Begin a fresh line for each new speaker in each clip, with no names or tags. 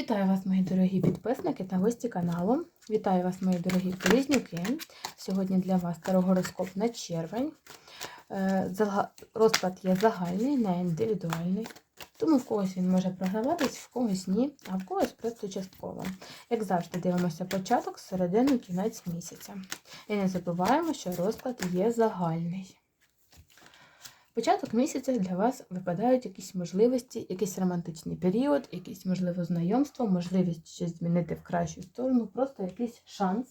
Вітаю вас, мої дорогі підписники та гості каналу. Вітаю вас, мої дорогі близнюки. Сьогодні для вас старогороскоп на червень. Е, Розклад є загальний, не індивідуальний. Тому в когось він може програватись, в когось ні, а в когось просто частково. Як завжди, дивимося початок, середину, кінець місяця. І не забуваємо, що розклад є загальний. Початок місяця для вас випадають якісь можливості, якийсь романтичний період, якісь, можливо знайомство, можливість щось змінити в кращу сторону, просто якийсь шанс,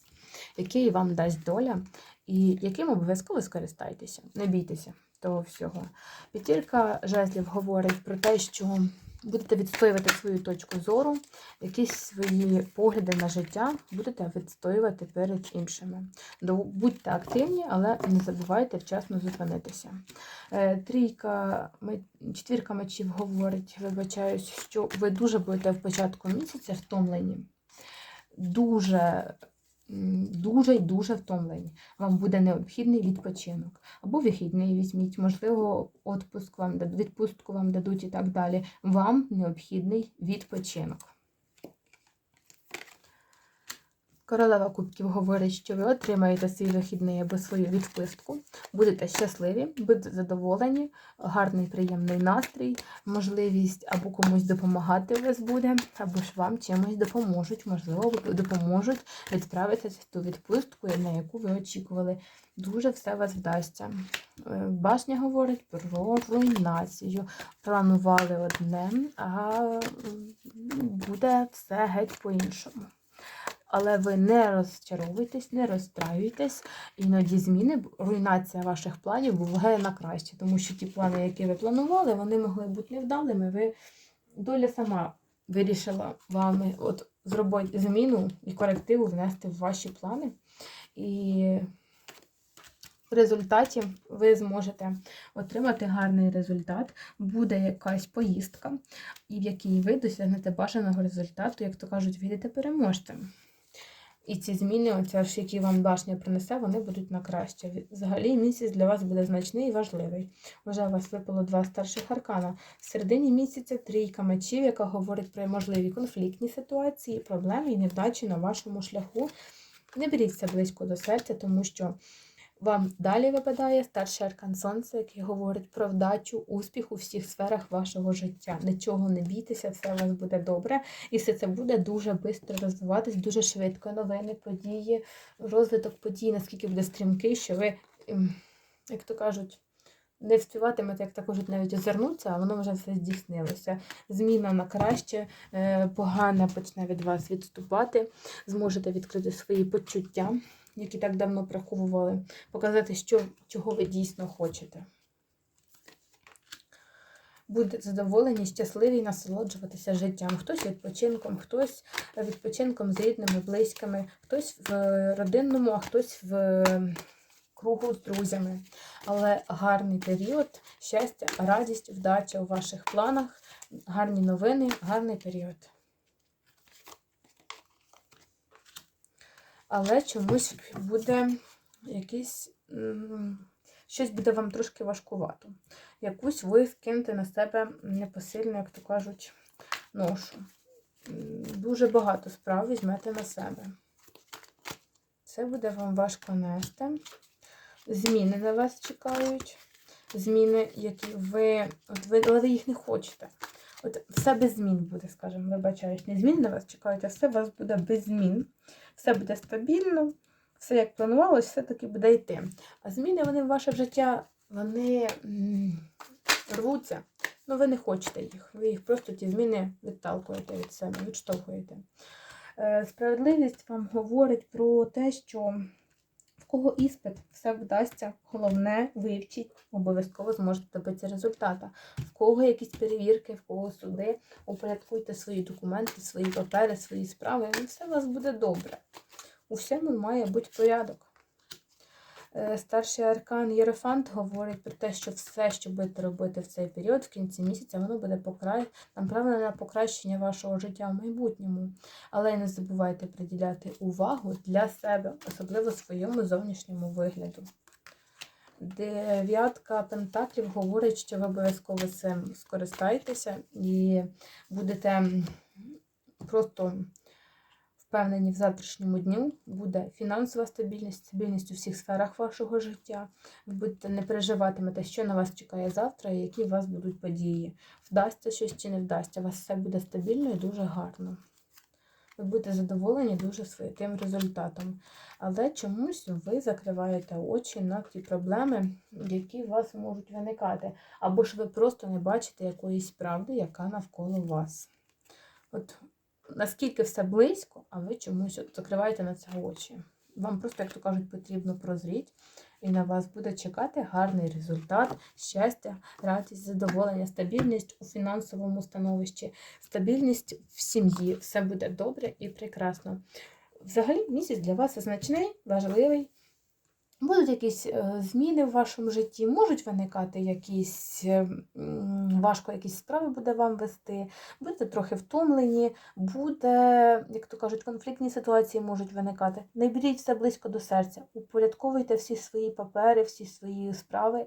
який вам дасть доля, і яким обов'язково скористайтеся. Не бійтеся того всього. П'ятірка жезлів говорить про те, що будете відстоювати свою точку зору, якісь свої погляди на життя будете відстоювати перед іншими. Будьте активні, але не забувайте вчасно зупинитися. Е, Трійка, четвірка мечів говорить, вибачаюсь, що ви дуже будете в початку місяця втомлені. Дуже, дуже й дуже втомлені. Вам буде необхідний відпочинок. Або вихідний візьміть, можливо, отпуск вам відпустку вам дадуть і так далі. Вам необхідний відпочинок. Королева Кубків говорить, що ви отримаєте свій вихідний або свою відпустку, будете щасливі, будете задоволені, гарний приємний настрій, можливість або комусь допомагати у вас буде, або ж вам чимось допоможуть, можливо, допоможуть відправитися в ту відпустку, на яку ви очікували. Дуже все вас вдасться. Е, Башня говорить про руйнацію. Планували одне, а буде все геть по-іншому. Але ви не розчаровуйтесь, не розстраюйтесь. Іноді зміни, руйнація ваших планів буває на краще, тому що ті плани, які ви планували, вони могли бути невдалими. Ви доля сама вирішила вами от зробити зміну і корективу внести в ваші плани. І в результаті ви зможете отримати гарний результат, буде якась поїздка, і в якій ви досягнете бажаного результату, як то кажуть, вийдете переможцем. І ці зміни, оця ж, які вам башня принесе, вони будуть на краще. Взагалі місяць для вас буде значний і важливий. Вже у вас випало два старших аркана. В середині місяця трійка мечів, яка говорить про можливі конфліктні ситуації, проблеми і невдачі на вашому шляху. Не беріться близько до серця, тому що вам далі випадає старший аркан сонця, який говорить про вдачу, успіх у всіх сферах вашого життя. Нічого не бійтеся, все у вас буде добре. І все це буде дуже швидко розвиватись, дуже швидко. Новини, події, розвиток подій, наскільки буде стрімкий, що ви, ем, як то кажуть, не вспіватимете, як кажуть, навіть озирнутися, а воно вже все здійснилося. Зміна на краще, е, погане почне від вас відступати, зможете відкрити свої почуття, які так давно приховували, показати, що, чого ви дійсно хочете. Будете задоволені, щасливі, насолоджуватися життям. Хтось відпочинком, хтось відпочинком з рідними, близькими, хтось в родинному, а хтось в кругу з друзями. Але гарний період, щастя, радість, вдача у ваших планах, гарні новини, гарний період. Але чомусь буде якийсь. Щось буде вам трошки важкувато. Якусь ви скинете на себе непосильну, як то кажуть, ношу. Дуже багато справ візьмете на себе. Це буде вам важко нести. Зміни на вас чекають. Зміни, які ви. От ви, але їх не хочете. От все без змін буде, скажімо, вибачаюсь, не змін на вас чекають, а все у вас буде без змін. Все буде стабільно, все як планувалось, все таки буде йти. А зміни вони в ваше життя, вони рвуться. Ну, ви не хочете їх. Ви їх просто ті зміни відталкуєте від себе, відштовхуєте. Е, Справедливість вам говорить про те, що кого іспит все вдасться, головне вивчіть, обов'язково зможете добитися результата. В кого якісь перевірки, в кого суди, упорядкуйте свої документи, свої папери, свої справи, і все у вас буде добре. У всьому має бути порядок. Е, Старший аркан Єрофант говорить про те, що все, що будете робити в цей період, в кінці місяця, воно буде покра... направлене на покращення вашого життя в майбутньому. Але не забувайте приділяти увагу для себе, особливо своєму зовнішньому вигляду. Дев'ятка пентаклів говорить, що ви обов'язково цим скористаєтеся і будете просто впевнені в завтрашньому дню, буде фінансова стабільність, стабільність у всіх сферах вашого життя. Ви будете не переживатимете, що на вас чекає завтра і які у вас будуть події. Вдасться щось чи не вдасться. У вас все буде стабільно і дуже гарно. Ви будете задоволені дуже своїм результатом. Але чомусь ви закриваєте очі на ті проблеми, які у вас можуть виникати. Або ж ви просто не бачите якоїсь правди, яка навколо вас. От наскільки все близько, а ви чомусь закриваєте на це очі. Вам просто, як то кажуть, потрібно прозріти, і на вас буде чекати гарний результат, щастя, радість, задоволення, стабільність у фінансовому становищі, стабільність в сім'ї. Все буде добре і прекрасно. Взагалі, місяць для вас значний, важливий. Будуть якісь е, зміни в вашому житті, можуть виникати якісь е, важко якісь справи буде вам вести, будете трохи втомлені, буде, як то кажуть, конфліктні ситуації можуть виникати. Не беріть все близько до серця, упорядковуйте всі свої папери, всі свої справи.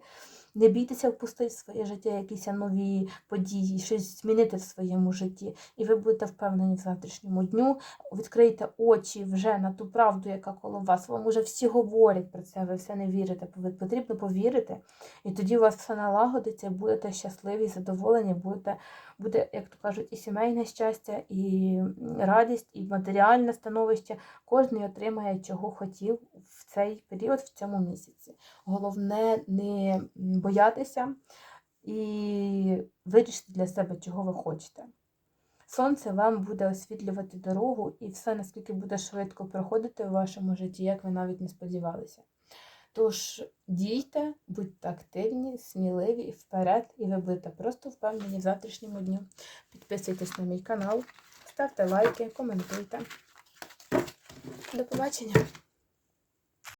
Не бійтеся впустити в своє життя якісь нові події, щось змінити в своєму житті, і ви будете впевнені в завтрашньому дню. Відкрийте очі вже на ту правду, яка коло вас. Вам уже всі говорять про це, ви все не вірите. Потрібно повірити, і тоді у вас все налагодиться, будете щасливі, задоволені, будете, буде, як то кажуть, і сімейне щастя, і радість, і матеріальне становище. Кожен отримає, чого хотів в цей період, в цьому місяці. Головне не боятися і вирішити для себе, чого ви хочете. Сонце вам буде освітлювати дорогу, і все наскільки буде швидко проходити у вашому житті, як ви навіть не сподівалися. Тож дійте, будьте активні, сміливі вперед, і ви будете просто впевнені в завтрашньому дню. Підписуйтесь на мій канал, ставте лайки, коментуйте. До побачення!